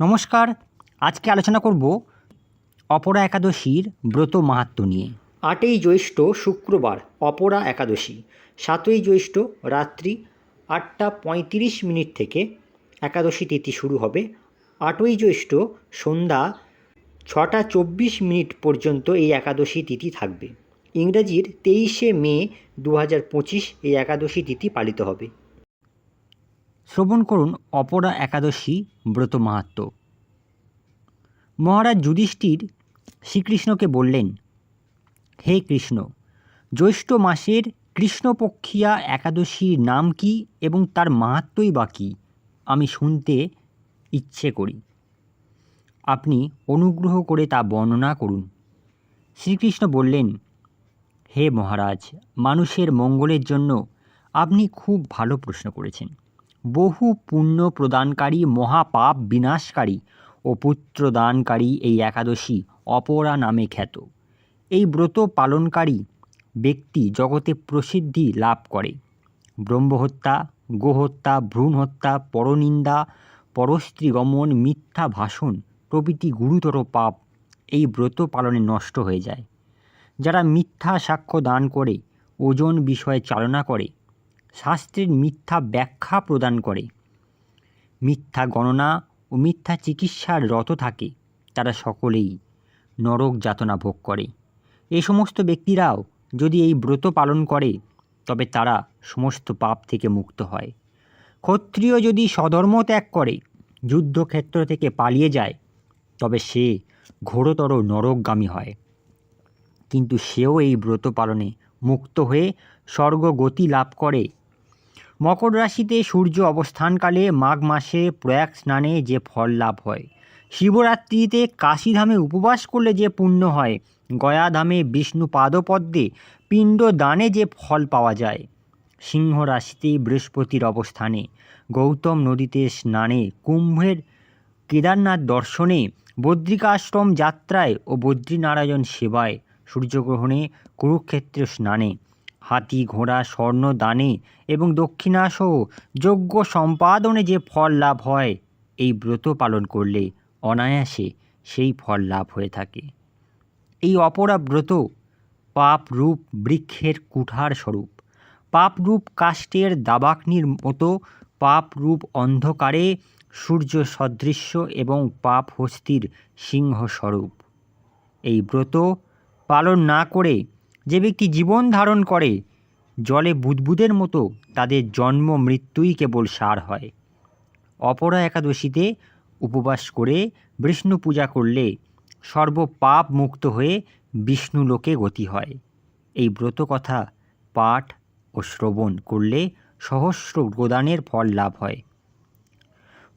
নমস্কার, আজকে আলোচনা করব অপরা একাদশীর ব্রত মাহাত্ম্য নিয়ে। আটই জ্যৈষ্ঠ শুক্রবার, অপরা একাদশী। সাতই জ্যৈষ্ঠ রাত্রি আটটা পঁয়ত্রিশ মিনিট থেকে একাদশী তিথি শুরু হবে। আটই জ্যৈষ্ঠ সন্ধ্যা ছটা চব্বিশ মিনিট পর্যন্ত এই একাদশী তিথি থাকবে। ইংরেজির তেইশে মে দু হাজার পঁচিশ এই একাদশী তিথি পালিত হবে। শ্রবণ করুন অপরা একাদশী ব্রত মাহাত্ম্য মহারাজ যুধিষ্ঠির শ্রীকৃষ্ণকে বললেন, হে কৃষ্ণ, জ্যৈষ্ঠ মাসের কৃষ্ণপক্ষিয়া একাদশীর নাম কি এবং তার মাহাত্ম্যই বা কী? আমি শুনতে ইচ্ছে করি। আপনি অনুগ্রহ করে তা বর্ণনা করুন। শ্রীকৃষ্ণ বললেন, হে মহারাজ, মানুষের মঙ্গলের জন্য আপনি খুব ভালো প্রশ্ন করেছেন। বহু পুণ্য প্রদানকারী মহাপাপ বিনাশকারী ও পুত্রদানকারী এই একাদশী অপরা নামে খ্যাত। এই ব্রত পালনকারী ব্যক্তি জগতে প্রসিদ্ধি লাভ করে। ব্রহ্মহত্যা, গোহত্যা ভ্রূণ হত্যা পরনিন্দা, পরস্ত্রীগমন, মিথ্যা ভাষণ প্রভৃতি গুরুতর পাপ এই ব্রত পালনে নষ্ট হয়ে যায়। যারা মিথ্যা সাক্ষ্য দান করে, ওজন বিষয়ে চালনা করে শাস্ত্রের মিথ্যা ব্যাখ্যা প্রদান করে। মিথ্যা গণনা ও মিথ্যা চিকিৎসার রত থাকে, তারা সকলেই নরক যাতনা ভোগ করে। এই সমস্ত ব্যক্তিরাও যদি এই ব্রত পালন করে, তবে তারা সমস্ত পাপ থেকে মুক্ত হয়। ক্ষত্রিয় যদি স্বধর্ম ত্যাগ করে, যুদ্ধক্ষেত্র থেকে পালিয়ে যায়, তবে সে ঘোরতর নরকগামী হয়। কিন্তু সেও এই ব্রত পালনে মুক্ত হয়ে স্বর্গগতি লাভ করে। মকর রাশিতে সূর্য অবস্থানকালে মাঘ মাসে প্রয়াগ স্নানে যে ফল লাভ হয়। শিবরাত্রিতে কাশীধামে উপবাস করলে যে পুণ্য হয়। গয়াধামে বিষ্ণু পাদপদ্মে পিণ্ড দানে যে ফল পাওয়া যায়। সিংহ রাশিতে বৃহস্পতির অবস্থানে গৌতম নদীতে স্নানে কুম্ভের কেদারনাথ দর্শনে বদ্রিকাশ্রম যাত্রায় ও বদ্রীনারায়ণ সেবায় সূর্যগ্রহণে কুরুক্ষেত্র স্নানে। হাতি, ঘোড়া, স্বর্ণ, দানে এবং দক্ষিণাসহ যোগ্য সম্পাদনে যে ফল লাভ হয়, এই ব্রত পালন করলে অনায়াসে সেই ফল লাভ হয়ে থাকে। এই অপরা ব্রত পাপ রূপ বৃক্ষের কুঠার স্বরূপ। পাপরূপ কাষ্টের দাবাগ্নির মতো পাপরূপ অন্ধকারে সূর্য সদৃশ্য এবং পাপ হস্তির সিংহ স্বরূপ। এই ব্রত পালন না করে যে ব্যক্তি জীবন ধারণ করে, জলে বুদবুদের মতো তাদের জন্ম মৃত্যুই কেবল সার হয়। অপরা একাদশীতে উপবাস করে বিষ্ণু পূজা করলে সর্বপাপ মুক্ত হয়ে বিষ্ণু লোকে গতি হয়। এই ব্রত কথা পাঠ ও শ্রবণ করলে সহস্র প্রদানের ফল লাভ হয়।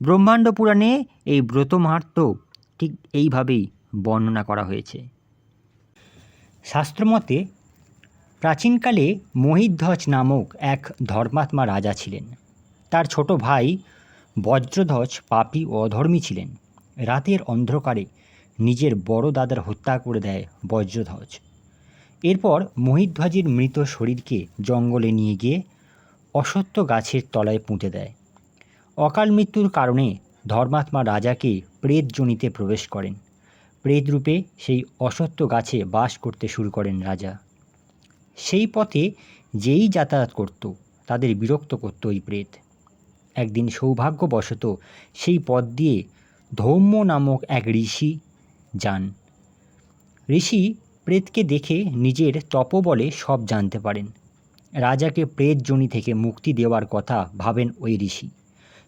ব্রহ্মাণ্ড পুরাণে এই ব্রত মাহাত্ম্য ঠিক এইভাবেই বর্ণনা করা হয়েছে। শাস্ত্রমতে, প্রাচীনকালে মহিধ্বজ নামক এক ধর্মাত্মা রাজা ছিলেন। তার ছোট ভাই বজ্রধ্বজ পাপী ও অধর্মী ছিলেন। রাতের অন্ধকারে নিজের বড় দাদার হত্যা করে দেয় বজ্রধ্বজ। এরপর মহিধ্বজের মৃত শরীরকে জঙ্গলে নিয়ে গিয়ে অসত্য গাছের তলায় পুঁতে দেয়। অকাল মৃত্যুর কারণে ধর্মাত্মা রাজাকে প্রেতজনিতে প্রবেশ করেন। প্রেতরূপে সেই অসত্য গাছে বাস করতে শুরু করেন রাজা। সেই পথে যেই যাতায়াত করত, তাদের বিরক্ত করত ওই প্রেত। একদিন সৌভাগ্যবশত সেই পথ দিয়ে ধৌম্য নামক এক ঋষি যান। ঋষি প্রেতকে দেখে নিজের তপবলে সব জানতে পারেন। রাজাকে প্রেতজনি থেকে মুক্তি দেওয়ার কথা ভাবেন ওই ঋষি।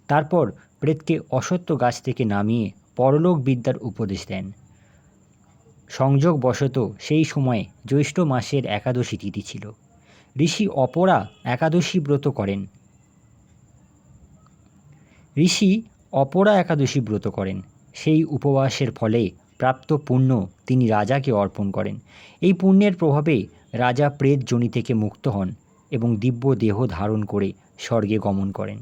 তারপর প্রেতকে অসত্য গাছ থেকে নামিয়ে পরলোক বিদ্যার উপদেশ দেন। সংযোগবশত সেই সময়ে জ্যৈষ্ঠ মাসের একাদশী তিথি ছিল। ঋষি অপরা একাদশী ব্রত করেন। ঋষি অপরা একাদশী ব্রত করেন। সেই উপবাসের ফলে প্রাপ্ত পুণ্য তিনি রাজাকে অর্পণ করেন। এই পুণ্যের প্রভাবে রাজা প্রেত জনি থেকে মুক্ত হন এবং দিব্য দেহ ধারণ করে স্বর্গে গমন করেন।